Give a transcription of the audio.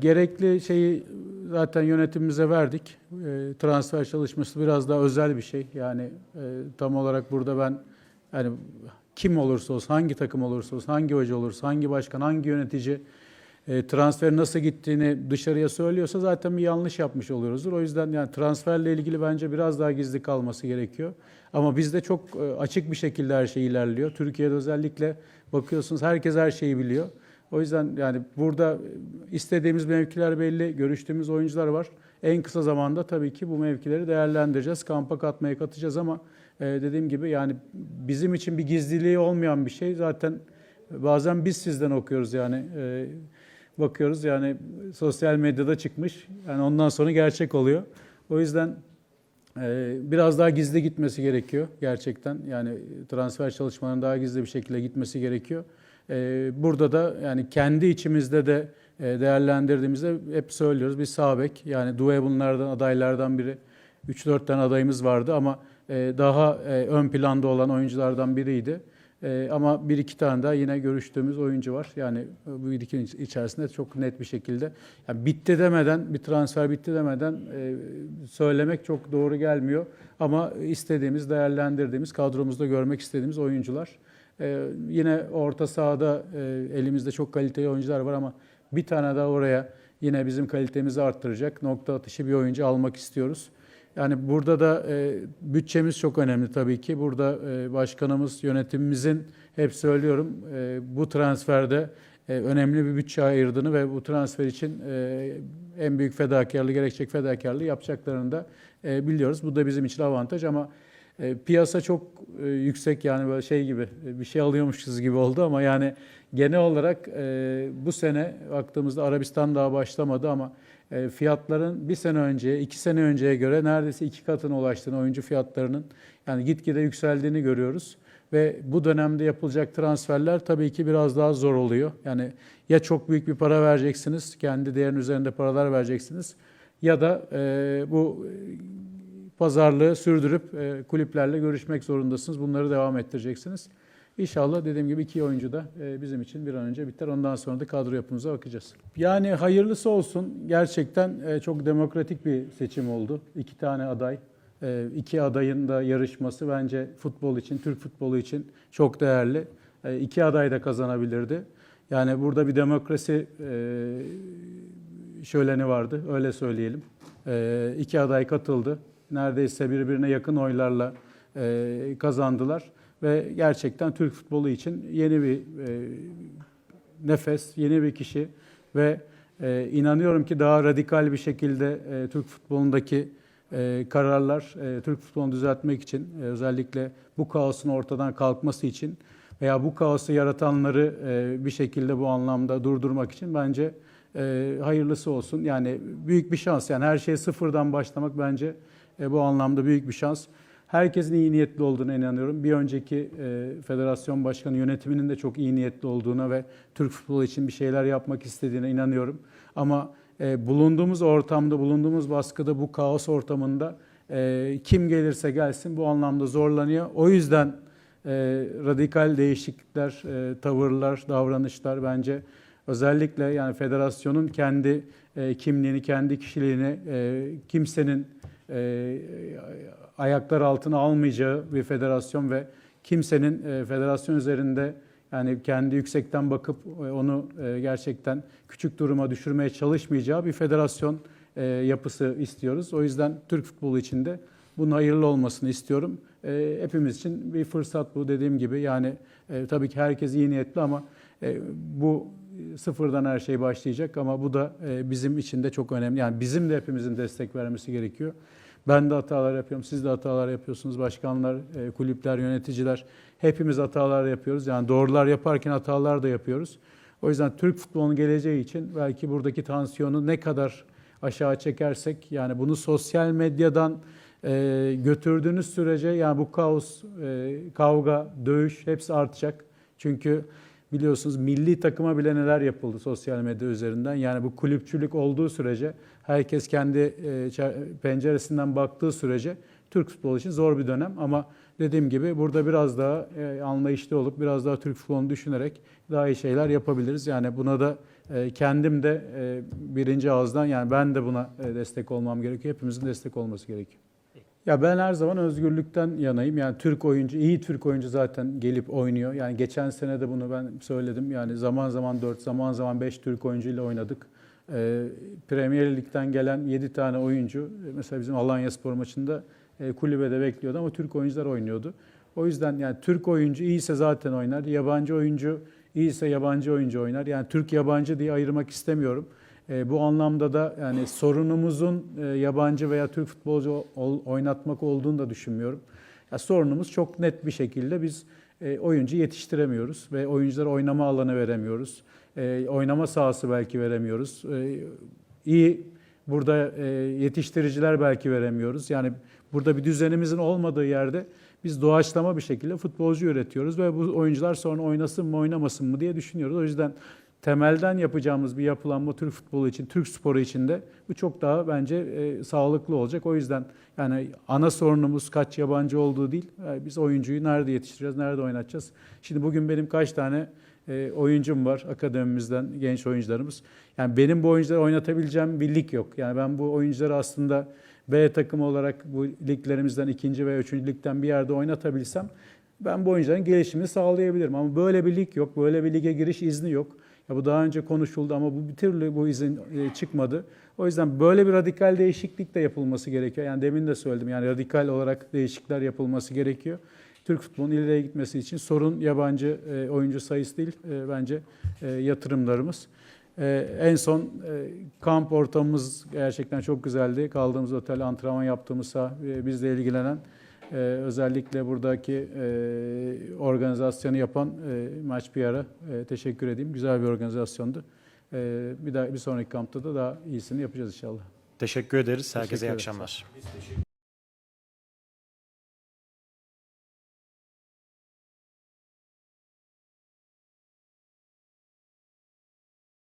Gerekli şeyi zaten yönetimimize verdik. E, transfer çalışması biraz daha özel bir şey. Yani e, tam olarak burada ben yani kim olursa olsun, hangi takım olursa olsun, hangi hoca olursa, hangi başkan, hangi yönetici e, transfer nasıl gittiğini dışarıya söylüyorsa zaten bir yanlış yapmış oluyoruzdur. O yüzden yani transferle ilgili bence biraz daha gizli kalması gerekiyor. Ama bizde çok e, açık bir şekilde her şey ilerliyor. Türkiye'de özellikle bakıyorsunuz herkes her şeyi biliyor. O yüzden yani burada istediğimiz mevkiler belli, görüştüğümüz oyuncular var. En kısa zamanda tabii ki bu mevkileri değerlendireceğiz. Kampa katmaya katacağız ama e, dediğim gibi yani bizim için bir gizliliği olmayan bir şey. Zaten bazen biz sizden okuyoruz yani e, bakıyoruz yani sosyal medyada çıkmış. Yani ondan sonra gerçek oluyor. O yüzden e, biraz daha gizli gitmesi gerekiyor gerçekten. Yani transfer çalışmalarının daha gizli bir şekilde gitmesi gerekiyor. E, burada da yani kendi içimizde de e, değerlendirdiğimizde hep söylüyoruz. Bir sağ bek yani Due bunlardan adaylardan biri. 3-4 tane adayımız vardı ama e, daha e, ön planda olan oyunculardan biriydi. Ama bir iki tane daha yine görüştüğümüz oyuncu var. Yani bu iki içerisinde çok net bir şekilde. Yani bitti demeden, bir transfer bitti demeden söylemek çok doğru gelmiyor. Ama istediğimiz, değerlendirdiğimiz, kadromuzda görmek istediğimiz oyuncular. E, yine orta sahada e, elimizde çok kaliteli oyuncular var ama bir tane daha oraya yine bizim kalitemizi arttıracak nokta atışı bir oyuncu almak istiyoruz. Yani burada da e, bütçemiz çok önemli tabii ki. Burada e, başkanımız, yönetimimizin hep söylüyorum e, bu transferde e, önemli bir bütçe ayırdığını ve bu transfer için e, en büyük fedakarlığı, gerekecek fedakarlığı yapacaklarını da e, biliyoruz. Bu da bizim için avantaj ama e, piyasa çok e, yüksek yani böyle şey gibi e, bir şey alıyormuşuz gibi oldu ama yani genel olarak e, bu sene baktığımızda Arabistan daha başlamadı ama e, fiyatların bir sene önceye, iki sene önceye göre neredeyse iki katına ulaştığını oyuncu fiyatlarının yani gitgide yükseldiğini görüyoruz. Ve bu dönemde yapılacak transferler tabii ki biraz daha zor oluyor. Yani ya çok büyük bir para vereceksiniz, kendi değerinin üzerinde paralar vereceksiniz ya da e, bu pazarlığı sürdürüp e, kulüplerle görüşmek zorundasınız. Bunları devam ettireceksiniz. İnşallah dediğim gibi iki oyuncu da e, bizim için bir an önce biter. Ondan sonra da kadro yapımıza bakacağız. Yani hayırlısı olsun. Gerçekten e, çok demokratik bir seçim oldu. İki tane aday, e, iki adayın da yarışması bence futbol için, Türk futbolu için çok değerli. İki aday da kazanabilirdi. Yani burada bir demokrasi şöleni vardı, öyle söyleyelim. İki aday katıldı. Neredeyse birbirine yakın oylarla kazandılar ve gerçekten Türk futbolu için yeni bir e, nefes, yeni bir kişi ve e, inanıyorum ki daha radikal bir şekilde e, Türk futbolundaki e, kararlar e, Türk futbolunu düzeltmek için e, özellikle bu kaosun ortadan kalkması için veya bu kaosu yaratanları e, bir şekilde bu anlamda durdurmak için bence e, hayırlısı olsun. Yani büyük bir şans. Yani her şeye sıfırdan başlamak bence e, bu anlamda büyük bir şans. Herkesin iyi niyetli olduğuna inanıyorum. Bir önceki e, federasyon başkanı yönetiminin de çok iyi niyetli olduğuna ve Türk futbolu için bir şeyler yapmak istediğine inanıyorum. Ama e, bulunduğumuz ortamda, bulunduğumuz baskıda, bu kaos ortamında e, kim gelirse gelsin bu anlamda zorlanıyor. O yüzden e, radikal değişiklikler, e, tavırlar, davranışlar bence özellikle yani federasyonun kendi e, kimliğini, kendi kişiliğini e, kimsenin e, ayaklar altına almayacağı bir federasyon ve kimsenin e, federasyon üzerinde yani kendi yüksekten bakıp e, onu e, gerçekten küçük duruma düşürmeye çalışmayacağı bir federasyon e, yapısı istiyoruz. O yüzden Türk futbolu için de bunun hayırlı olmasını istiyorum. E, hepimiz için bir fırsat bu dediğim gibi. Yani e, tabii ki herkes iyi niyetli ama e, bu sıfırdan her şey başlayacak ama bu da e, bizim için de çok önemli. Yani bizim de hepimizin destek vermesi gerekiyor. Ben de hatalar yapıyorum, siz de hatalar yapıyorsunuz. Başkanlar, e, kulüpler, yöneticiler hepimiz hatalar yapıyoruz. Yani doğrular yaparken hatalar da yapıyoruz. O yüzden Türk futbolunun geleceği için belki buradaki tansiyonu ne kadar aşağı çekersek yani bunu sosyal medyadan e, götürdüğünüz sürece yani bu kaos, kavga, dövüş hepsi artacak. Çünkü biliyorsunuz milli takıma bile neler yapıldı sosyal medya üzerinden. Yani bu kulüpçülük olduğu sürece herkes kendi e, penceresinden baktığı sürece Türk futbolu için zor bir dönem ama dediğim gibi burada biraz daha e, anlayışlı olup biraz daha Türk futbolunu düşünerek daha iyi şeyler yapabiliriz. Yani buna da e, kendim de birinci ağızdan yani ben de buna destek olmam gerekiyor. Hepimizin destek olması gerekiyor. Ya ben her zaman özgürlükten yanayım. Yani Türk oyuncu, iyi Türk oyuncu zaten gelip oynuyor. Yani geçen sene de bunu ben söyledim. Yani zaman zaman 4, zaman zaman 5 Türk oyuncuyla oynadık. Ee, Premier Lig'den gelen 7 tane oyuncu, e, mesela bizim Alanya Spor maçında e, kulübede bekliyordu ama Türk oyuncular oynuyordu. O yüzden yani Türk oyuncu iyiyse zaten oynar. Yabancı oyuncu iyiyse yabancı oyuncu oynar. Yani Türk yabancı diye ayırmak istemiyorum. E, bu anlamda da yani sorunumuzun e, yabancı veya Türk futbolcu ol- oynatmak olduğunu da düşünmüyorum. Ya sorunumuz çok net bir şekilde biz e, oyuncu yetiştiremiyoruz ve oyunculara oynama alanı veremiyoruz. E, oynama sahası belki veremiyoruz. E, iyi burada e, yetiştiriciler belki veremiyoruz. Yani burada bir düzenimizin olmadığı yerde biz doğaçlama bir şekilde futbolcu üretiyoruz ve bu oyuncular sonra oynasın mı oynamasın mı diye düşünüyoruz. O yüzden temelden yapacağımız bir yapılanma Türk futbolu için, Türk sporu için de bu çok daha bence e, sağlıklı olacak. O yüzden yani ana sorunumuz kaç yabancı olduğu değil. E, biz oyuncuyu nerede yetiştireceğiz, nerede oynatacağız? Şimdi bugün benim kaç tane e, oyuncum var akademimizden, genç oyuncularımız. Yani benim bu oyuncuları oynatabileceğim bir lig yok. Yani ben bu oyuncuları aslında B takımı olarak bu liglerimizden ikinci ve üçüncü ligden bir yerde oynatabilsem ben bu oyuncuların gelişimini sağlayabilirim. Ama böyle bir lig yok, böyle bir lige giriş izni yok. Ya bu daha önce konuşuldu ama bu bir türlü bu izin e, çıkmadı. O yüzden böyle bir radikal değişiklik de yapılması gerekiyor. Yani demin de söyledim yani radikal olarak değişiklikler yapılması gerekiyor. Türk futbolunun ileriye gitmesi için sorun yabancı e, oyuncu sayısı değil e, bence yatırımlarımız. En son kamp ortamımız gerçekten çok güzeldi. Kaldığımız otel, antrenman yaptığımız e, bizle ilgilenen ee, özellikle buradaki e, organizasyonu yapan e, maç bir ara e, teşekkür edeyim. Güzel bir organizasyondu. E, bir daha bir sonraki kampta da daha iyisini yapacağız inşallah. Teşekkür ederiz. Herkese iyi Teşekkür ederim. akşamlar.